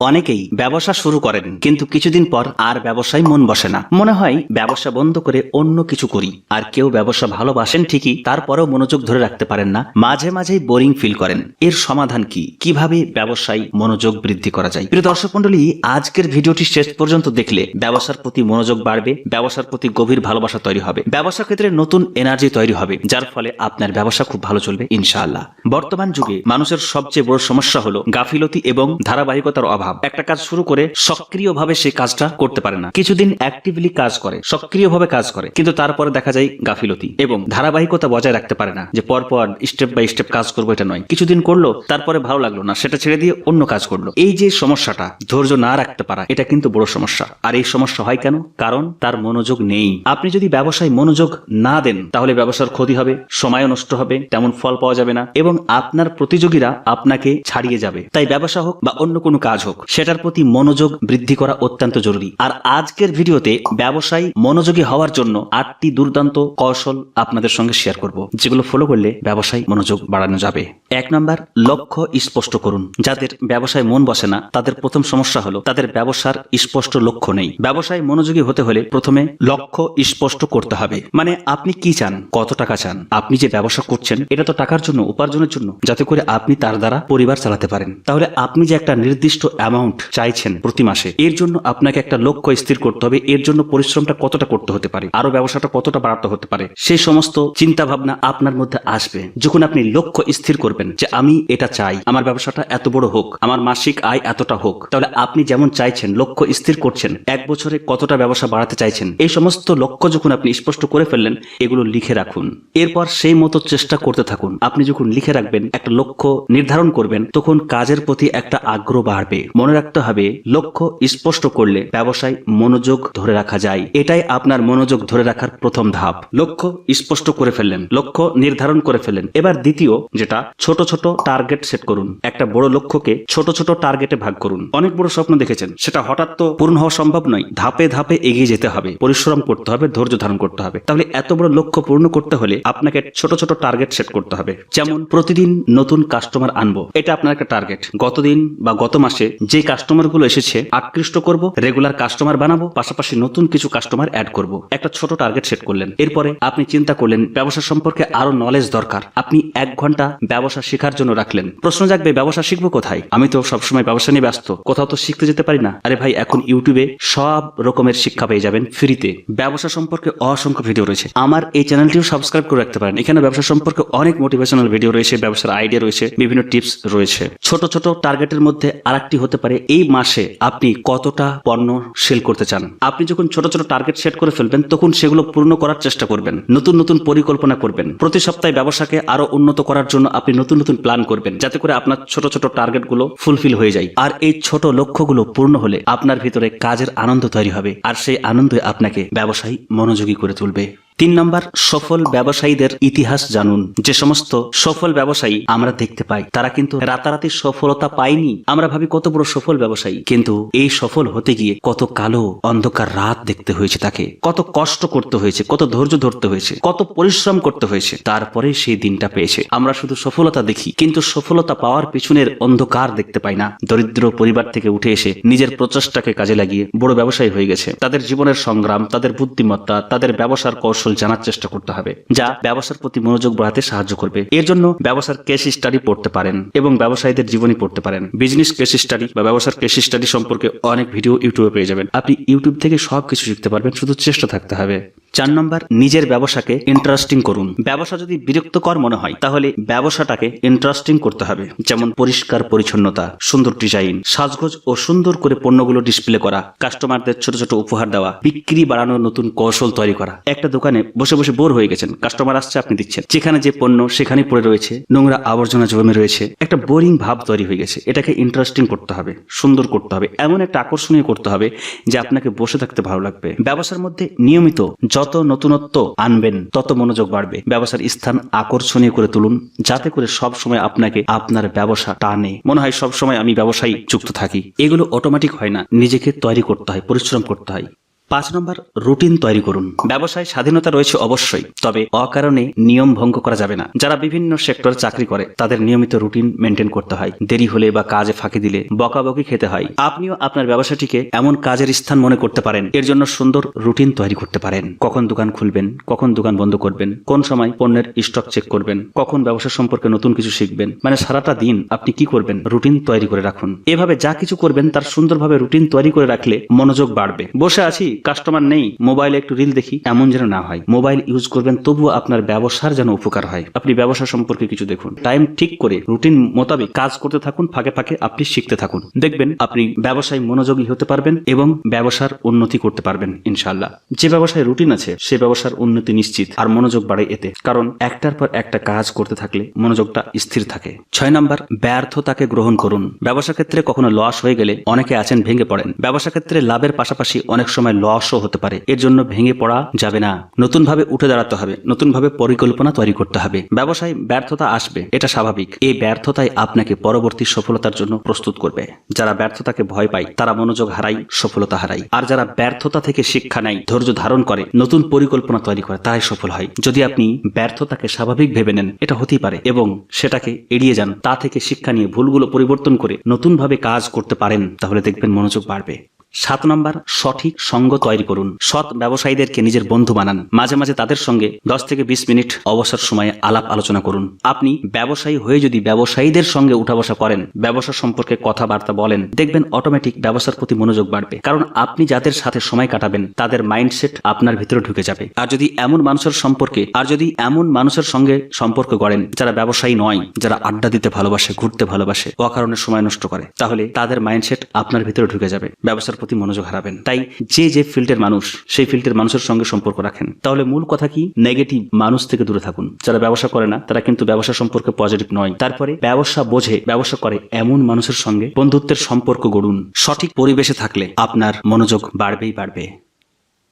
অনেকেই ব্যবসা শুরু করেন, কিন্তু কিছুদিন পর আর ব্যবসায় মন বসে না। মনে হয় ব্যবসা বন্ধ করে অন্য কিছু করি। আর কেউ ব্যবসা ভালোবাসেন ঠিকই, তারপরেও মনোযোগ ধরে রাখতে পারেন না, মাঝে মাঝেই বোরিং ফিল করেন। এর সমাধান কি? কীভাবে ব্যবসায় মনোযোগ বৃদ্ধি করা যায়? প্রিয় দর্শক মন্ডলী আজকের ভিডিওটি শেষ পর্যন্ত দেখলে ব্যবসার প্রতি মনোযোগ বাড়বে, ব্যবসার প্রতি গভীর ভালোবাসা তৈরি হবে। ব্যবসা ক্ষেত্রে নতুন এনার্জি তৈরি হবে, যার ফলে আপনার ব্যবসা খুব ভালো চলবে, ইনশাআল্লাহ। বর্তমান যুগে মানুষের সবচেয়ে বড় সমস্যা হলো গাফিলতি এবং ধারাবাহিকতার অভাব। একটা কাজ শুরু করে সক্রিয়ভাবে সেই কাজটা করতে পারে না। কিছুদিন অ্যাক্টিভলি কাজ করে, সক্রিয়ভাবে কাজ করে, কিন্তু তারপরে দেখা যায় গাফিলতি এবং ধারাবাহিকতা বজায় রাখতে পারে না যে পরপর স্টেপ বাই স্টেপ কাজ করব এটা নয়। কিছুদিন করল, তারপরে ভালো লাগল না, সেটা ছেড়ে দিয়ে অন্য কাজ করল। এই যে সমস্যাটা, ধৈর্য না রাখতে পারা, এটা কিন্তু বড় সমস্যা। আর এই সমস্যা হয় কেন? কারণ তার মনোযোগ নেই। আপনি যদি ব্যবসায় মনোযোগ না দেন, তাহলে ব্যবসার ক্ষতি হবে, সময়ও নষ্ট হবে, তেমন ফল পাওয়া যাবে না এবং আপনার প্রতিযোগীরা আপনাকে ছাড়িয়ে যাবে। তাই ব্যবসা হোক বা অন্য কোনো কাজ হোক সেটার প্রতি মনোযোগ বৃদ্ধি করা অত্যন্ত জরুরি। আর আজকের ভিডিওতে ব্যবসায় মনোযোগী হওয়ার জন্য আটটি দুর্দান্ত কৌশল আপনাদের সঙ্গে শেয়ার করব, যেগুলো ফলো করলে ব্যবসায় মনোযোগ বাড়ানো যাবে। এক নম্বর, লক্ষ্য স্পষ্ট করুন। যাদের ব্যবসায় মন বসে না, তাদের প্রথম সমস্যা হলো তাদের ব্যবসার স্পষ্ট লক্ষ্য নেই। ব্যবসায় মনোযোগী হতে হলে প্রথমে লক্ষ্য স্পষ্ট করতে হবে। মানে আপনি কি চান? কত টাকা চান? আপনি যে ব্যবসা করছেন, এটা তো টাকার জন্য, উপার্জনের জন্য। যাতে করে আপনি তার দ্বারা পরিবার চালাতে পারেন। তাহলে আপনি যে একটা নির্দিষ্ট অ্যামাউন্ট চাইছেন প্রতি মাসে। এর জন্য আপনাকে একটা লক্ষ্য স্থির করতে হবে, এর জন্য পরিশ্রমটা কতটা করতে হতে পারে, আরও ব্যবসাটা কতটা বাড়াতে হতে পারে সেই সমস্ত চিন্তা ভাবনা আপনার মধ্যে আসবে। যখন আপনি লক্ষ্য স্থির করবেন যে আমি এটা চাই, আমার ব্যবসাটা এত বড় হোক, আমার মাসিক আয় এতটা হোক, তাহলে আপনি যেমন চাইছেন, লক্ষ্য স্থির করছেন, এক বছরে কতটা ব্যবসা বাড়াতে চাইছেন, এই সমস্ত লক্ষ্য যখন আপনি স্পষ্ট করে ফেললেন, এগুলো লিখে রাখুন। এরপর সেই মতো চেষ্টা করতে থাকুন। আপনি যখন লিখে রাখবেন, একটা লক্ষ্য নির্ধারণ করবেন, তখন কাজের প্রতি একটা আগ্রহ বাড়বে। মনে রাখতে হবে, লক্ষ্য স্পষ্ট করলে ব্যবসায় মনোযোগ ধরে রাখা যায়। এটাই আপনার মনোযোগ ধরে রাখার প্রথম ধাপ। লক্ষ্য স্পষ্ট করে ফেললেন, লক্ষ্য নির্ধারণ করে ফেললেন। এবার দ্বিতীয়, যেটা ছোট ছোট টার্গেট সেট করুন। একটা বড় লক্ষ্যকে ছোট ছোট টার্গেটে ভাগ করুন। অনেক বড় স্বপ্ন দেখেছেন, সেটা হঠাৎ তো পূর্ণ হওয়া সম্ভব নয়। ধাপে ধাপে এগিয়ে যেতে হবে, পরিশ্রম করতে হবে, ধৈর্য ধারণ করতে হবে। তাহলে এত বড় লক্ষ্য পূর্ণ করতে হলে আপনাকে ছোট ছোট টার্গেট সেট করতে হবে। যেমন, প্রতিদিন নতুন কাস্টমার আনব। এটা আপনার একটা টার্গেট গতদিন বা গত মাসে যে কাস্টমারগুলো এসেছে, আকৃষ্ট করব রেগুলার কাস্টমার বানাবো, পাশাপাশি নতুন কিছু কাস্টমার অ্যাড করব। একটা ছোট টার্গেট সেট করলেন। এরপরে আপনি চিন্তা করলেন, ব্যবসা সম্পর্কে আরও নলেজ দরকার। আপনি এক ঘণ্টা ব্যবসা শেখার জন্য রাখলেন। প্রশ্ন জাগবে, ব্যবসা শিখব কোথায়? আমি তো সবসময় ব্যবসা নিয়ে ব্যস্ত। কোথাও তো শিখতে যেতে পারি না। আরে ভাই, এখন ইউটিউবে সব রকমের শিক্ষা পেয়ে যাবেন ফ্রিতে ব্যবসা সম্পর্কে অসংখ্য ভিডিও রয়েছে। আমার এই চ্যানেলটিও সাবস্ক্রাইব করে রাখতে পারেন। এখানে ব্যবসা সম্পর্কে অনেক মোটিভেশনাল ভিডিও রয়েছে, ব্যবসার আইডিয়া রয়েছে, বিভিন্ন টিপস রয়েছে। ছোট ছোট টার্গেটের মধ্যে আরেকটি হতে পারে এই মাসে আপনি কতটা পণ্য সেল করতে চান। আপনি যখন ছোট ছোট টার্গেট সেট করে ফেলবেন, তখন সেগুলো পূর্ণ করার চেষ্টা করবেন, নতুন নতুন পরিকল্পনা করবেন। প্রতি সপ্তাহে ব্যবসাকে আরও উন্নত করার জন্য আপনি নতুন নতুন প্ল্যান করবেন, যাতে করে আপনার ছোট ছোট টার্গেটগুলো ফুলফিল হয়ে যায়। আর এই ছোট লক্ষ্যগুলো পূর্ণ হলে আপনার ভিতরে কাজের আনন্দ তৈরি হবে, আর সেই আনন্দ আপনাকে ব্যবসায়ী মনোযোগী করে তুলবে। তিন নম্বর, সফল ব্যবসায়ীদের ইতিহাস জানুন। যে সমস্ত সফল ব্যবসায়ী আমরা দেখতে পাই, তারা কিন্তু রাতারাতি সফলতা পায়নি। আমরা ভাবি কত বড় সফল ব্যবসায়ী। কিন্তু এই সফল হতে গিয়ে কত কালো, অন্ধকার রাত দেখতে হয়েছে তাকে। কত কষ্ট করতে হয়েছে, কত ধৈর্য ধরতে হয়েছে, কত পরিশ্রম করতে হয়েছে। তারপরে সেই দিনটা পেয়েছে। আমরা শুধু সফলতা দেখি, কিন্তু সফলতা পাওয়ার পিছনের অন্ধকার দেখতে পাই না। দরিদ্র পরিবার থেকে উঠে এসে নিজের প্রচেষ্টাকে কাজে লাগিয়ে বড় ব্যবসায়ী হয়ে গেছে। তাদের জীবনের সংগ্রাম, তাদের বুদ্ধিমত্তা, তাদের ব্যবসার কৌশল জানার চেষ্টা করতে হবে, যা ব্যবসার প্রতি মনোযোগ বাড়াতে সাহায্য করবে। এর জন্য ব্যবসার কেস স্টাডি পড়তে পারেন এবং ব্যবসায়ীদের জীবনী পড়তে পারেন। বিজনেস কেস স্টাডি বা ব্যবসার কেস স্টাডি সম্পর্কে অনেক ভিডিও ইউটিউবে পেয়ে যাবেন। আপনি ইউটিউব থেকে সব কিছু শিখতে পারবেন, শুধু চেষ্টা থাকতে হবে। চার নম্বর, নিজের ব্যবসাকে ইন্টারেস্টিং করুন। ব্যবসা যদি বিরক্তকর মনে হয়, তাহলে ব্যবসাটাকে ইন্টারেস্টিং করতে হবে। যেমন পরিষ্কার পরিচ্ছন্নতা, সুন্দর ডিজাইন সাজগোজ ও সুন্দর করে পণ্যগুলো ডিসপ্লে করা কাস্টমারদের ছোট ছোট উপহার দেওয়া, বিক্রি বাড়ানোর নতুন কৌশল তৈরি করা। একটা দোকানে বসে বসে বোর হয়ে গেছেন কাস্টমার আসছে, আপনি দিচ্ছেন। যেখানে যে পণ্য সেখানেই পড়ে রয়েছে, নোংরা আবর্জনা জমে রয়েছে। একটা বোরিং ভাব তৈরি হয়ে গেছে। এটাকে ইন্টারেস্টিং করতে হবে, সুন্দর করতে হবে। এমন একটা আকর্ষণীয় করতে হবে, যে আপনাকে বসে থাকতে ভালো লাগবে। ব্যবসার মধ্যে নিয়মিত যত নতুনত্ব আনবেন, তত মনোযোগ বাড়বে। ব্যবসার স্থান আকর্ষণীয় করে তুলুন, যাতে করে সব সময় আপনাকে আপনার ব্যবসা টানে। মনে হয় সব সময় আমি ব্যবসায়ী যুক্ত থাকি। এগুলো অটোমেটিক হয় না। নিজেকে তৈরি করতে হয়, পরিশ্রম করতে হয়। পাঁচ নম্বর রুটিন তৈরি করুন। ব্যবসায় স্বাধীনতা রয়েছে অবশ্যই, তবে অকারণে নিয়ম ভঙ্গ করা যাবে না। যারা বিভিন্ন সেক্টরে চাকরি করে, তাদের নিয়মিত রুটিন মেনটেন করতে হয়। দেরি হলে বা কাজে ফাঁকি দিলে বকাবকি খেতে হয়। আপনিও আপনার ব্যবসাটিকে এমন কাজের স্থান মনে করতে পারেন, এর জন্য সুন্দর রুটিন তৈরি করতে পারেন। কখন দোকান খুলবেন, কখন দোকান বন্ধ করবেন, কোন সময় পণ্যের স্টক চেক করবেন, কখন ব্যবসা সম্পর্কে নতুন কিছু শিখবেন মানে সারাটা দিন আপনি কি করবেন, রুটিন তৈরি করে রাখুন। এভাবে যা কিছু করবেন, তার সুন্দরভাবে রুটিন তৈরি করে রাখলে মনোযোগ বাড়বে। বসে আছি কাস্টমার নেই মোবাইলে একটু রিল দেখি, এমন যেন না হয়। মোবাইল ইউজ করবেন, তবুও আপনার ব্যবসার যেন উপকার হয়। আপনি ব্যবসা সম্পর্কে কিছু দেখুন। টাইম ঠিক করে রুটিন মোতাবেক কাজ করতে থাকুন, ফাঁকে ফাঁকে আপনি শিখতে থাকুন। দেখবেন, আপনি ব্যবসায় মনোযোগী হতে পারবেন এবং ব্যবসার উন্নতি করতে পারবেন ইনশাল্লাহ যে ব্যবসায় রুটিন আছে, সে ব্যবসার উন্নতি নিশ্চিত আর মনোযোগ বাড়ে এতে। কারণ একটার পর একটা কাজ করতে থাকলে মনোযোগটা স্থির থাকে। ছয় নাম্বার, ব্যর্থতাকে গ্রহণ করুন। ব্যবসা ক্ষেত্রে কখনো লস হয়ে গেলে অনেকে আছেন, ভেঙে পড়েন। ব্যবসা ক্ষেত্রে লাভের পাশাপাশি অনেক সময় লসও হতে পারে। এর জন্য ভেঙে পড়া যাবে না। নতুন ভাবে উঠে দাঁড়াতে হবে। নতুন ভাবে পরিকল্পনা তৈরি করতে হবে। ব্যবসায় ব্যর্থতা আসবে। এটা স্বাভাবিক। এই ব্যর্থতাই আপনাকে পরবর্তী সফলতার জন্য প্রস্তুত করবে। যারা ব্যর্থতাকে ভয় পায়, তারা মনোযোগ হারায়, সফলতা হারায়। আর যারা ব্যর্থতা থেকে শিক্ষা নেয়, ধৈর্য ধারণ করে, নতুন পরিকল্পনা তৈরি করে, তারাই সফল হয়। যদি আপনি ব্যর্থতাকে স্বাভাবিক ভেবে নেন, এটা হতেই পারে এবং সেটাকে এড়িয়ে যান, তা থেকে শিক্ষা নিয়ে ভুলগুলো পরিবর্তন করে নতুনভাবে কাজ করতে পারেন, তাহলে দেখবেন মনোযোগ বাড়বে। সাত নম্বর, সঠিক সঙ্গ তৈরি করুন। সৎ ব্যবসায়ীদেরকে নিজের বন্ধু বানান। মাঝে মাঝে তাদের সঙ্গে দশ থেকে বিশ মিনিট অবসর সময়ে আলাপ আলোচনা করুন। আপনি ব্যবসায়ী হয়ে যদি ব্যবসায়ীদের সঙ্গে উঠা বসা করেন, ব্যবসা সম্পর্কে কথাবার্তা বলেন, দেখবেন অটোমেটিক ব্যবসার প্রতি মনোযোগ বাড়বে। কারণ আপনি যাদের সাথে সময় কাটাবেন, তাদের মাইন্ডসেট আপনার ভিতরে ঢুকে যাবে। আর যদি এমন মানুষের সম্পর্কে, আর যদি এমন মানুষের সঙ্গে সম্পর্ক গড়েন যারা ব্যবসায়ী নয়, যারা আড্ডা দিতে ভালোবাসে, ঘুরতে ভালোবাসে, অকারণে সময় নষ্ট করে, তাহলে তাদের মাইন্ডসেট আপনার ভিতরে ঢুকে যাবে। ব্যবসার প্রতি মনোযোগ হারাবেন। তাই যে যে ফিল্ডের মানুষ, সেই ফিল্ডের মানুষের সঙ্গে সম্পর্ক রাখেন। তাহলে মূল কথা কি? নেগেটিভ মানুষ থেকে দূরে থাকুন। যারা ব্যবসা করে না, তারা কিন্তু ব্যবসা সম্পর্কে পজিটিভ নয়। তারপরে ব্যবসা বোঝে, ব্যবসা করে এমন মানুষের সঙ্গে বন্ধুত্বের সম্পর্ক গড়ুন। সঠিক পরিবেশে থাকলে আপনার মনোযোগ বাড়বেই বাড়বে।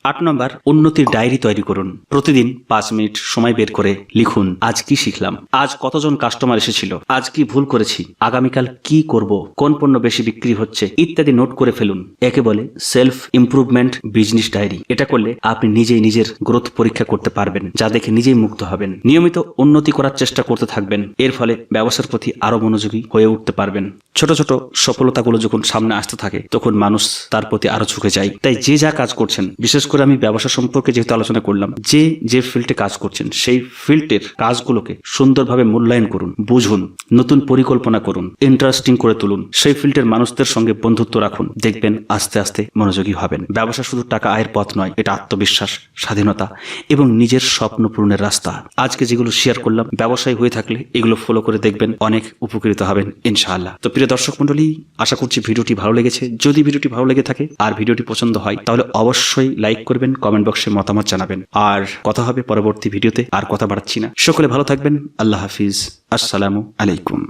আট নম্বর উন্নতির ডায়েরি তৈরি করুন। প্রতিদিন পাঁচ মিনিট সময় বের করে লিখুন, আজ কি শিখলাম? আজ কতজন কাস্টমার এসেছিল? আজ কি ভুল করেছি? আগামীকাল কি করব? কোন পণ্য বেশি বিক্রি হচ্ছে? ইত্যাদি নোট করে ফেলুন। একে বলে সেলফ ইমপ্রুভমেন্ট বিজনেস ডায়েরি। এটা করলে আপনি নিজেই নিজের গ্রোথ পরীক্ষা করতে পারবেন, যা দেখে নিজেই মুগ্ধ হবেন। নিয়মিত উন্নতি করার চেষ্টা করতে থাকবেন। এর ফলে ব্যবসার প্রতি আরও মনোযোগী হয়ে উঠতে পারবেন। ছোট ছোট সফলতাগুলো যখন সামনে আসতে থাকে, তখন মানুষ তার প্রতি আরও ঝুঁকে যায়। তাই যে যা কাজ করছেন, বিশেষ করে আমি ব্যবসা সম্পর্কে যেহেতু আলোচনা করলাম, যে যে ফিল্ডে কাজ করছেন, সেই ফিল্ডের কাজগুলোকে সুন্দরভাবে মূল্যায়ন করুন, বুঝুন, নতুন পরিকল্পনা করুন ইন্টারেস্টিং করে তুলুন, সেই ফিল্ডের মানুষদের সঙ্গে বন্ধুত্ব রাখুন, দেখবেন আস্তে আস্তে মনোযোগী হবেন। ব্যবসা শুধু টাকা আয়ের পথ নয়, এটা আত্মবিশ্বাস, স্বাধীনতা এবং নিজের স্বপ্ন পূরণের রাস্তা। আজকে যেগুলো শেয়ার করলাম, ব্যবসায়ী হয়ে থাকলে এগুলো ফলো করে দেখবেন, অনেক উপকৃত হবেন, ইনশাআল্লাহ। তো প্রিয় দর্শক মন্ডলী আশা করছি ভিডিওটি ভালো লেগেছে। যদি ভিডিওটি ভালো লেগে থাকে আর ভিডিওটি পছন্দ হয়, তাহলে অবশ্যই লাইক করবেন কমেন্ট বক্সে মতামত জানাবেন। আর কথা হবে পরবর্তী ভিডিওতে আর কথা বাড়াচ্ছি না। সকলে ভালো থাকবেন, আল্লাহ হাফিজ। আসসালামু আলাইকুম।